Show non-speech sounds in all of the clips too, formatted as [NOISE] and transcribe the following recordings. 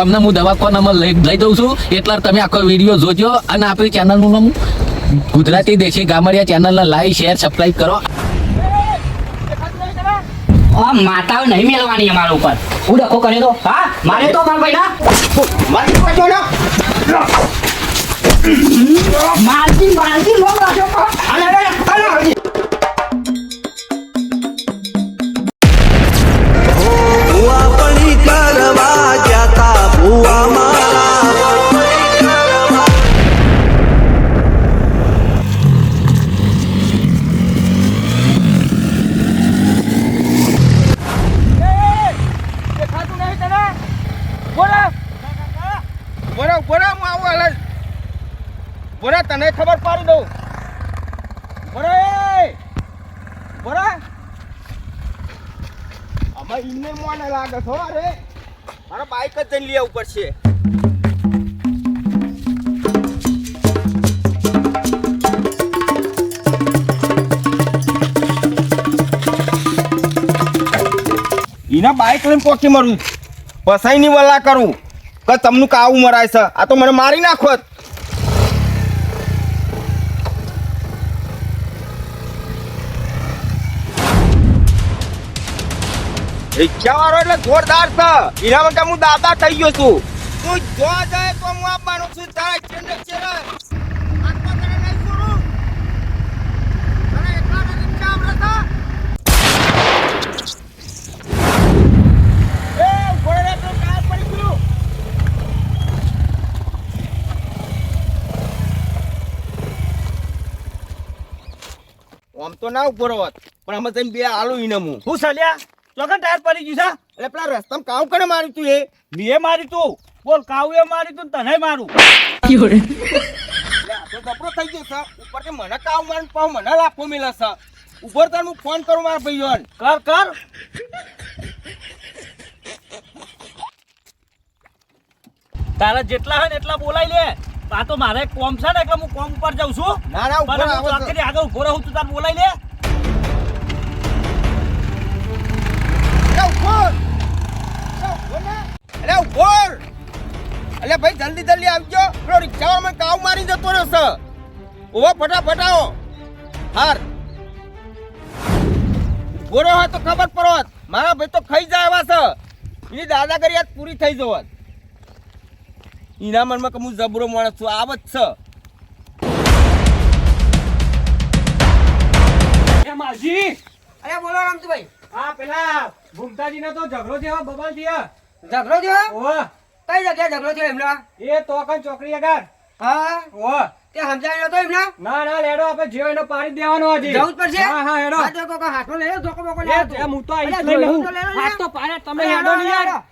અમને હું દવાખાનામાં લઈ લઈ દઉં છું. એટલે તમે આખો વીડિયો જોજો અને આપણી ચેનલનું નામ ગુજરાતી દેશી ગામડિયા ચેનલને લાઈક શેર સબસ્ક્રાઈબ કરો. માતાઓ નહીં મેળવાની અમારા ઉપર. હું ડખો કરે તો? હા? મારે તો માર ભાઈ મારતી મારતી બાઈક જ લઈ આવવું પડશે. એના બાઇક લઈને પોકી મરું પસાઈ ની વલા કરું કે તમનું કાવું મરાય છે. આ તો મને મારી નાખોત રિક્ષા વાળો એટલે જોરદાર છે. એના માટે હું દાદા થઈ ગયો છું. તું જો જાય તો હું આપવાનો છું. તારા ચેન્ડ આમ તો ના ઊભો રહો પણ અમે તમે બે આલુ હું હું સલ્યા? ચોકન ટાયર પડી ગયું છે. એટલે પેલા રસ્તામાં કાવ કરે મારી તું એ? મેં મારી તું. બોલ કાવ્ય મારી તું તને મારું આ થઈ ગયો છે. ઉપરથી મને કાવ મારું પાવ મને લાફો મેલા છે. ઉપર તને હું ફોન કરું મારા ભાઈઓને. કર કર. તારા જેટલા હોય ને એટલા બોલાઈ લે. આ તો મારે કોમ છે ને એટલે હું કોમ ઉપર જાઉં છું. ના ના ઉપર આગળ ઊભો રહું તું તાર બોલાઈ લે. ઉપર એટલે ભાઈ જલ્દી જલ્દી આવજો. પેલો રિક્ષાવાળો મને કાવ મારી જતો રહ્યો છે ઊભો ફટાફટ આવો હાર. ગોરો હોય તો ખબર પડોત. મારા ભાઈ તો ખાઈ જાય એવા છે. એની દાદાગરી આજ પૂરી થઈ જવત. એના મનમાં કે હું જબરો માણસ છું આવત છે. માજી. અરે બોલો રામતુભાઈ હા પેલા ભૂમતાજી તો ઝઘડો થયો બબલ થયો ઝઘડો થયો ઓ કઈ જગ્યાએ ઝઘડો થયો એમનો? એ તો કઈ ચોકડી આગળ. હા? ઓ તે સમજાય નતો એમને? ના ના લેડો આપણે જીવ એનો પાડી દેવાનો હજી. જવું પડશે? હા હા હેડો. આ તો કોકો હાથમાં લઈ ધોકો બોકો લઈ એ હું તો આઈ લઈ લઉં. જોયું તો ને. હાથ પાડે તમે હેડો નહીં યાર.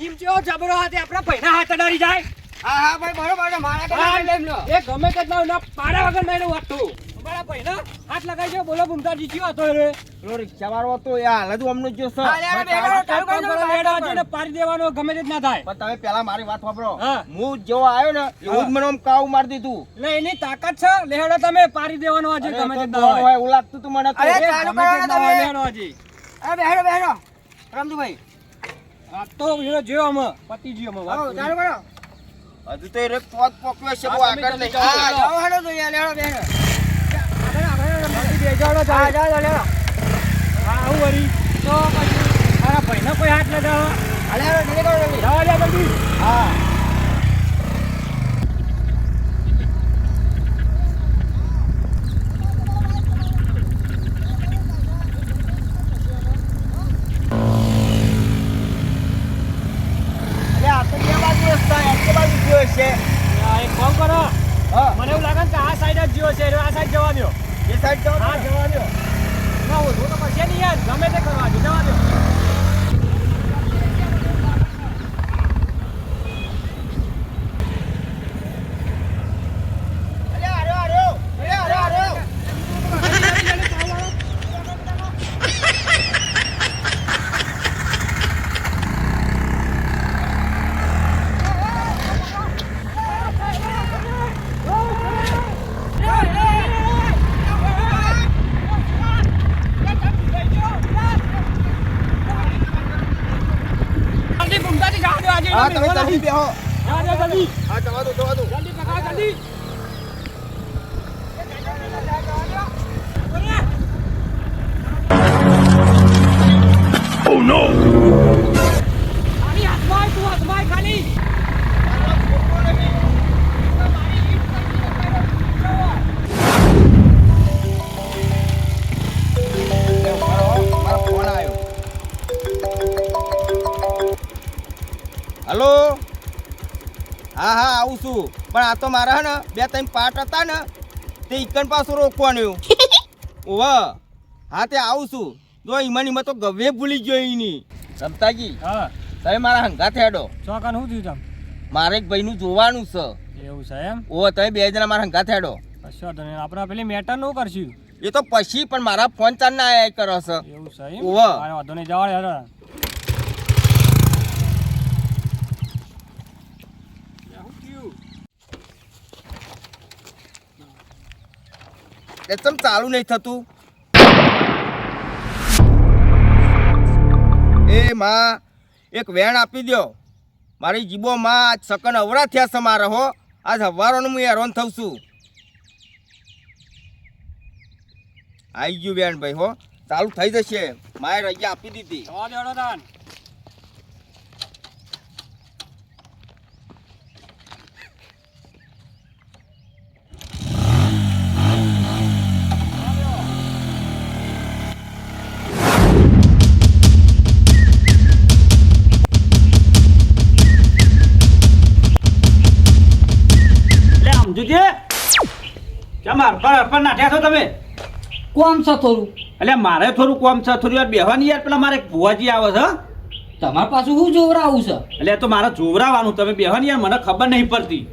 ઈમ જેવો જબરો હાથે આપણા પૈસા હાથ અડાડી જાય. હા હા ભાઈ બરોબર છે. મારા હા, લઈ એમનો. એ ગમે તેટલા ના પાડા વગર નહીં વાતું અમારા પૈના હાથ લગાઈ જો બોલો ભૂમતાજી કયો હતો રે પેલો રિક્ષાવાળો હતો એ હાલ જ જો છે હા, લેડો, લેડો, કામ ચાલુ કરી દો, કરો, ચાલુ લેડો, કરો. હજી ને પાડી દેવાનો ગમે તે ના થાય પણ તમે પેલા મારી વાત સાંભળો હું જેવો આવ્યો ને એવું જ મને આમ કાવ મારી દીધું એટલે એની તાકાત છે લેડો તમે પાડી દેવાનો આજે ગમે તે ના હોય હોય એવું લાગતું તું મને. અરે, ચાલુ કરો તમે. અરે, બેહેડો, બેહેડો. આ તો જેવો અમે પતિ અમે વાત ચાલુ કરો. હજુ તો એ રે પોત પોક્યો છે બહુ આગળ. જાઓ. હા, જાઓ, હેડો તો યાર, લેડો, બેહેડો. આગળ, આગળ, આગળ. બેજાડો હા, ચાલે. જાઓ, જાઓ, લેડો. હા, આવું વળી. તો પછી મારા ભાઈને કોઈ હાથ લગાવો હા, લેડો, જલ્દી કરો, જલ્દી. જવા જલ્દી હા. અરે આ તો બે બાજુ રસ્તા, એક તો બાજુ ગયો છે. આ એક કામ કરો હા, મને એવું લાગે ને કે આ સાઈડ જ જીવો છે એટલે આ સાઈડ જવા દો એ સાઈડ જાઓ હા. જવા દો ના હું તો પછી નહીં યાર ગમે તે કરવા તમે જલ્દી બેહો. જલ્દી હા જવા દો જવા દો. જલ્દી પકડ જલ્દી ખાલી આવું છું. પણ આ તો મારા હે ને બે ત્રણ પાર્ટ હતા ને તે ઇકન પાછું રોકવાનું. [LAUGHS] ઓવ હા તે આવું છું. જો ઈમાન ઈમાં તો ગવે ભૂલી ગયો એની. રમતાજી હા. તમે મારા હંગા થેડો ચોકાન શું થયું મારે એક ભાઈનું જોવાનું છે. એવું છે એમ? ઓ તમે બે જણા મારા હંગા થેડો કશો તમે આપણે પેલી મેટરનું કરશું. એ તો પછી પણ મારા ફોન ચાર ના આયા કરો છે. એવું છે એમ? વાંધો નહીં જવા એ ચમ ચાલુ નહીં થતું? એ માં, એક વેણ આપી દ્યો. મારી જીબો માં આજ સકન અવરા થયા છે મારે હો. આજ હવારોનું હું હેરાન થઉં છું. આવી ગયું વેણ ભાઈ હો. ચાલુ થઈ જશે. માએ રજા આપી દીધી. સમજુજી કેમ હરફર હરફર નાઠ્યા છો તમે? કોમ છે થોડું? એટલે મારે થોડું કોમ છે થોડી વાર બેહવાની યાર પેલા મારે ભુવાજી આવે છે તમારા પાછું હું જોવરાવું છે? એટલે તો મારે જોવરાવાનું તમે બેહવાની યાર મને ખબર નહીં પડતી.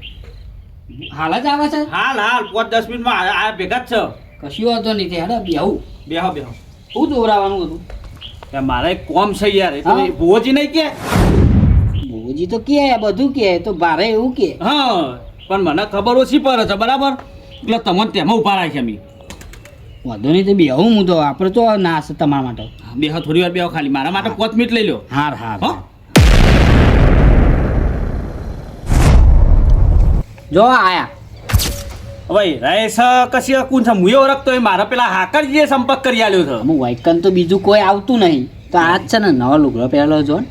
હાલ જ આવે છે? હાલ હાલ પાંચ દસ મિનિટમાં આ ભેગા જ છે. કશું વાંધો નહીં તે હેડો બેહું. બેહો બેહો. હું જોવરાવાનું હતું મારે એક કોમ છે યાર એ ભુવાજી નહીં કે? ભુવાજી તો કે બધું કે તો બારે એવું કે. હા. પણ મને ખબર ઓછી પડે છે બરાબર? એટલે તમને તેમાં ઊભા રાખે અમે વાંધો નહીં તો બેહું હું તો. આપણે તો ના છે તમારા માટે. બેહો થોડી વાર બેહો ખાલી. મારા માટે પાંચ મિનિટ લઈ લો હાર હાર હા? જો આયા. ભાઈ રહેશ કશી કુન છે મુયો ઓળખતો હોય? મારા પેલા હાકરજીએ સંપર્ક કરી આલ્યો છે હું વાઇકન તો બીજું કોઈ આવતું નહીં. તો આ જ છે ને નવો લુગડો પહેરેલો જો ને.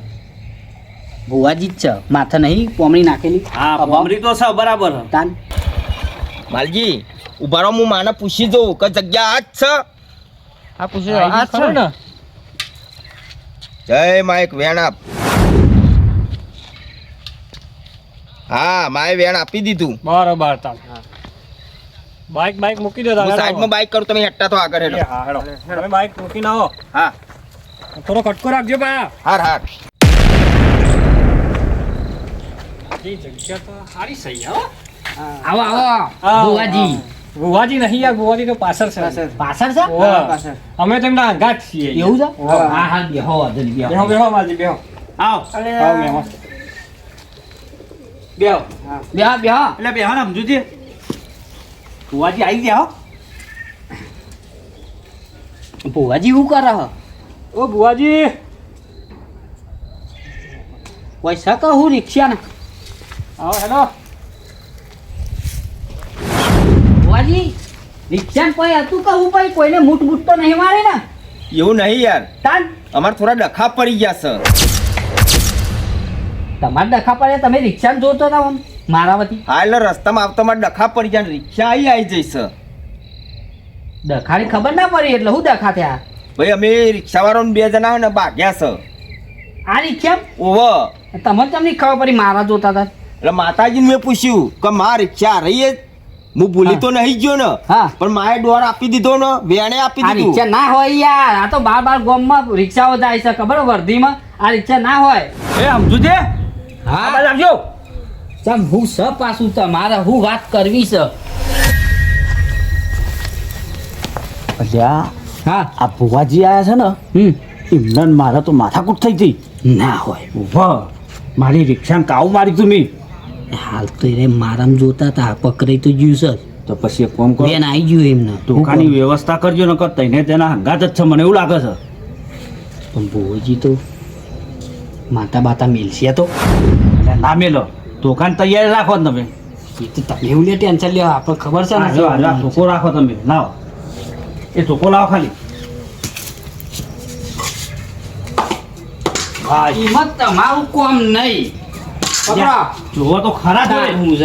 ભુવાજી જ છે. માથે નહીં પોમણી નાખેલી. હા પોમણી તો છે બરાબર. તાન. માલજી ઊભા રહો હું માને પૂછી જોઉં કે જગ્યા આ જ છે? આ પૂછી આ જ છે ને? જય માં એક વેણ આપ હા માય વેણ આપી દીધું. બરોબર તાન. બાઈક બાઈક મૂકી દો હું સાઈડમાં બાઈક કરું તમે હેઠતા તો આગળ હા હેડો તમે બાઈક મૂકીને આવો. હા. થોડો કટકો રાખજો પાયા. હાર હાર. એ જગ્યા તો સારી સહી હો. આવો આવો. ભુવાજી. ભુવાજી નહીં યાર ભુવાજી તો પાછળ છે. પાછળ છે. અમે તો એમના અંગાત છીએ એવું છે? હા હા. બેહો બેહો. બેહો બેહો માજી બેહો. આવ. આવો મહેમાન બેહો. બેહો બેહો. એટલે બેહો ને સમજુજી ભુવાજી આવી ગયા હો. ભુવાજી શું કરે હ? ઓ ભુવાજી. પૈસા કહું હું રિક્ષા ને આવો હેલો. ભુવાજી રિક્ષા કોઈ હતું કહું ભાઈ? કોઈને મૂટ મૂટ તો નહીં મારે ને? એવું નહીં યાર. તાન. અમારે થોડા ડખા પડી ગયા સર તમારે ડખા પડે તમે રિક્ષા જોતો હતા આમ? મારા વતી. હા એટલે રસ્તામાં આવતા મારે ડખા પડી જાય ને રિક્ષા આવી આવી જઈશ ડખાની ખબર ના પડી એટલે હું ડખા થયા? ભાઈ અમે રિક્ષાવાળાને બે જણા ને ભાગ્યા છે. આ રિક્ષા ઓવ તમને તમને ખબર પડી મારા જોતા હતા. એટલે માતાજીને મેં પૂછ્યું કે માં રિક્ષા રહીએ હું ભૂલી તો નહીં ગયો ને. હા. પણ માએ ડોર આપી દીધો ને વેણે આપી આ રિક્ષા ના હોય યાર. આ તો બાર બાર ગામમાં રિક્ષાઓ જાય છે ખબર? વર્ધીમાં? આ રિક્ષા ના હોય. એ સમજુ છે? હા. આવજો. તમ હું સ પાછું તમારે હું વાત કરવી છે? અલ્યા હા. આ ભુવાજી આયા છે ને હમ. એમને મારા મારે તો માથાકૂટ થઈ હતી ના હોય. વાહ મારી રિક્ષાને કાવ મારી તું મેં. હાલ તો એ મારામ જોતા હતા પકડાઈ તો ગયું સર તો પછી એક કામ કરો. બેન આવી ગયું એમને. ટોકાની વ્યવસ્થા કરજો નકર તઈને તેના હંગાત જ છે મને એવું લાગે છે. પણ ભોજી તો માતા બાતા મેલશે તો. ના મેલો. દુકાન તૈયાર રાખો તમે. એ તો તમે એવું લે ટેન્શન લ્યો આપણે ખબર છે ને ચોખ્ખો રાખો તમે. લાવો. એ ચોખ્ખો લાવો ખાલી. એમાં તમારું કોમ નહીં. તો ખરા હું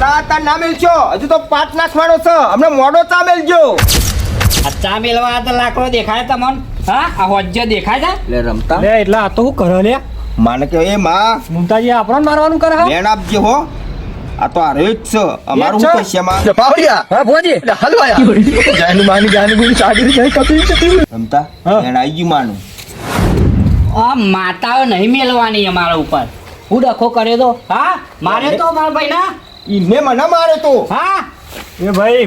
ચા ના હજુ તો પાંચ નાખવાનો છે. હમણાં મોડો ચા મેલજો. આ ચા મેલવા આ તો લાકડો દેખાય તમને. હા આ હોજ્જો દેખાય છે. લે રમતા. લે એટલે આ તો હું કરો લે. માને કે એ માં. મુમતાજી આપણને મારવાનું કરે હા? આપજે હો. આ તો હારે જ છે. અમારું હા ભોજી [LAUGHS] રમતા. આવી ગયું માનું. આ માતાઓ નહીં મેલવાની અમારા ઉપર. હું ડખો કર્યો તો હા? મારે તો મારા ભાઈ ના ઈને મને મારે તો. હા? એ ભાઈ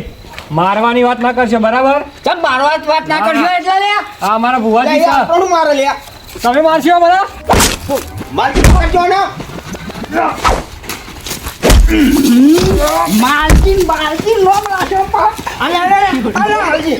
મારવાની વાત ના કરશે બરાબર? ચમ મારવાની વાત ના કરશો એટલે લે આ મારા ભુવાજી છે આપણું મારે લે. તમે મારશો બધા મારજી કરજો ને. માલકીન માલકી લોમ રાખ્યો પણ. અરે અરે અરે અરે હાલજી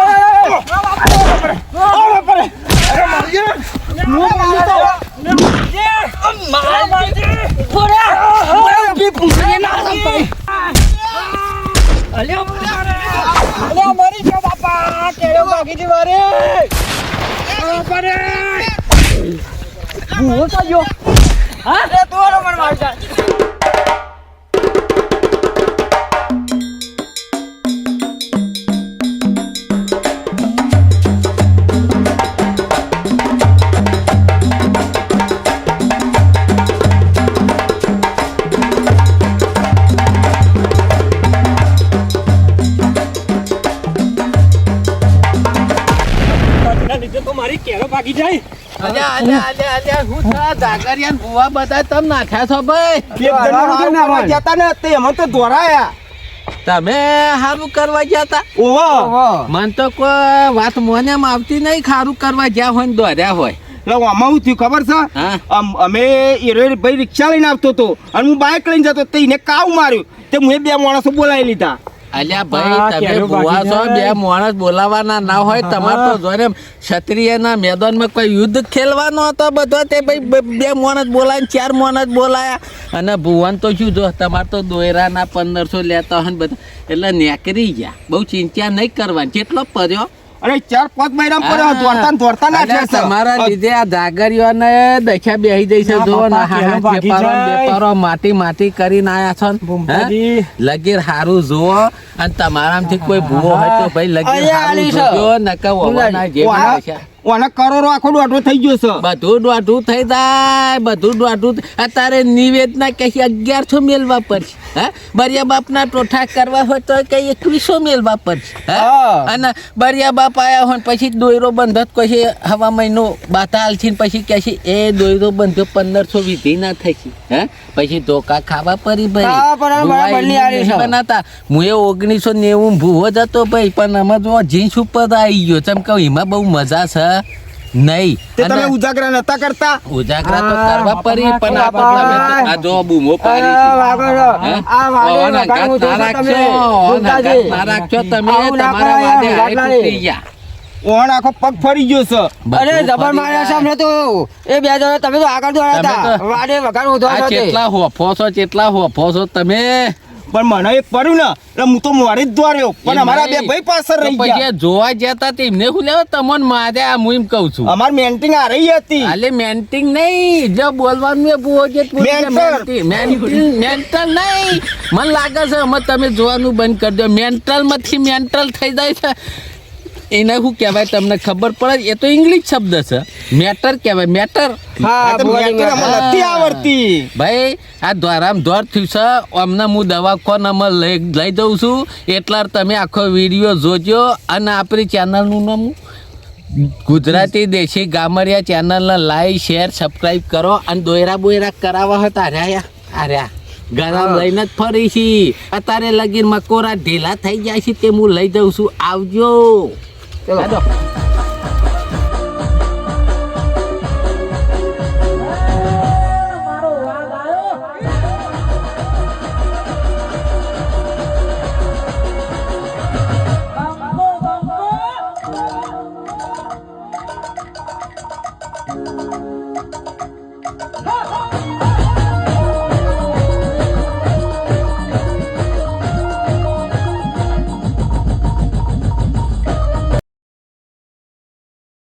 તો દોરાયા તમે સારું કરવા ગયા તા ઓહો. મન તો કોઈ વાત મોને આવતી નહીં સારું કરવા ગયા હોય ને દોર્યા હોય. એટલે આમાં હું થયું ખબર છે? અમે એરો ભાઈ રિક્ષા લઈને આવતો હતો અને હું બાઇક લઈને જતો તો એને કાવ માર્યું. તે હું બે માણસો બોલાવી લીધા. અલ્યા ભાઈ તમે ભુવા છો બે માણસ બોલાવાના ના હોય તમારે તો જોને ક્ષત્રિયના મેદાનમાં કોઈ યુદ્ધ ખેલવાનો હતો બધો? તે ભાઈ બે- માણસ બોલાય ચાર માણસ બોલાયા. અને ભુવન તો શું જો તમારે તો દોયરાના પંદરસો લેતા હોય ને બધા. એટલે નેકરી ગયા. બહુ ચિંતા નહીં કરવાની. જેટલો પડ્યો અને ચાર પાંચ મહિના પર દોડતા દોડતા ના છે. તમારા લીધે આ જાગરીઓને દેખ્યા બેહી જઈ છે. જો વેપારો માટી માટી કરીને આયા છો લગીર હારું જુઓ. અને તમારામાંથી કોઈ ભૂવો હોય તો ભાઈ લગીર હારું. જોજો નકર ઓવાના જે છે. ઓના કરોડો આખો દોઢો થઈ ગયો છે. બધું દોઢું થઈ જાય બધું દોઢું અત્યારે નિવેદના કઈ અગિયારસો મેલવા પડશે હા? બરિયા બાપના ટોઠા કરવા હોય તો કઈ એકવીસો મેલવા પડશે હા. અને બરિયા બાપ આયા હોય પછી દોયરો બંધત કશી હવા મહિનો બાતાલ છે પછી કે છે એ દોયરો બંધ પંદરસો વિધિ ના થઈ હા? પછી ધોકા ખાવા પડી ભાઈ. બનાતા. હું એ ઓગણીસો નેવું ભૂવો જ હતો ભાઈ પણ અમે જો જીન્સ ઉપર આવી ગયો. ચમ કહું એમાં બહુ મજા છે. નહીં. તે તમે ઉજાગરા નતા કરતા? ઉજાગરા તો કરવા પરી પણ આ બાપા. તમે આ જો બૂમો પાડી આ અંગાત ના રાખશો, ના રાખશો તમે તમારા વાદે હારે તૂટી ગયા. ઓણ આખો પગ ફરી ગયો છે. બધું ફરી જાય. તો એ બે જણ તમે તો આગળ તો- વાડે વગાડ આ કેટલા હોફો છો કેટલા હોફો છો તમે. પણ મને એક પડ્યું ને એટલે હું તો મારી જ દોડ્યો પણ અમારા બે ભાઈ પાછળ રહી ગયા. આ જોવા જતા તેમને હું લેવા? તમને માર્યા હું એમ કહું છું. અમાર મેન્ટિંગ આ રહી હતી. એટલે મેન્ટિંગ નહીં. જો બોલવાનું એ બહુ જ. મેન્ટલ મેન્ટલ નહીં. મને લાગે છે અમે તમે જોવાનું બંધ કરી દો. મેન્ટલમાંથી મેન્ટલ થઈ જાય છે. એને શું કહેવાય તમને ખબર પડે? એ તો ઇંગ્લિશ શબ્દ છે. મેટર કહેવાય મેટર. નથી આવડતી. ભાઈ આ દ્વારામ દ્વાર થયું છે. અમને હું દવાખાનામાં લઈ લઈ જઉં છું. એટલા તમે આખો વીડિયો જોજો અને આપણી ચેનલનું નામ ગુજરાતી દેશી ગામડિયા ચેનલને લાઈક શેર સબસ્ક્રાઈબ કરો અને દોયરા બોયરા કરાવવા હતા. રહ્યા અરે ગરમ લઈને જ ફરી છી અત્યારે લગીન મકોરા ઢીલા થઈ જાય છે તે હું લઈ જઉં છું. આવજો. 来着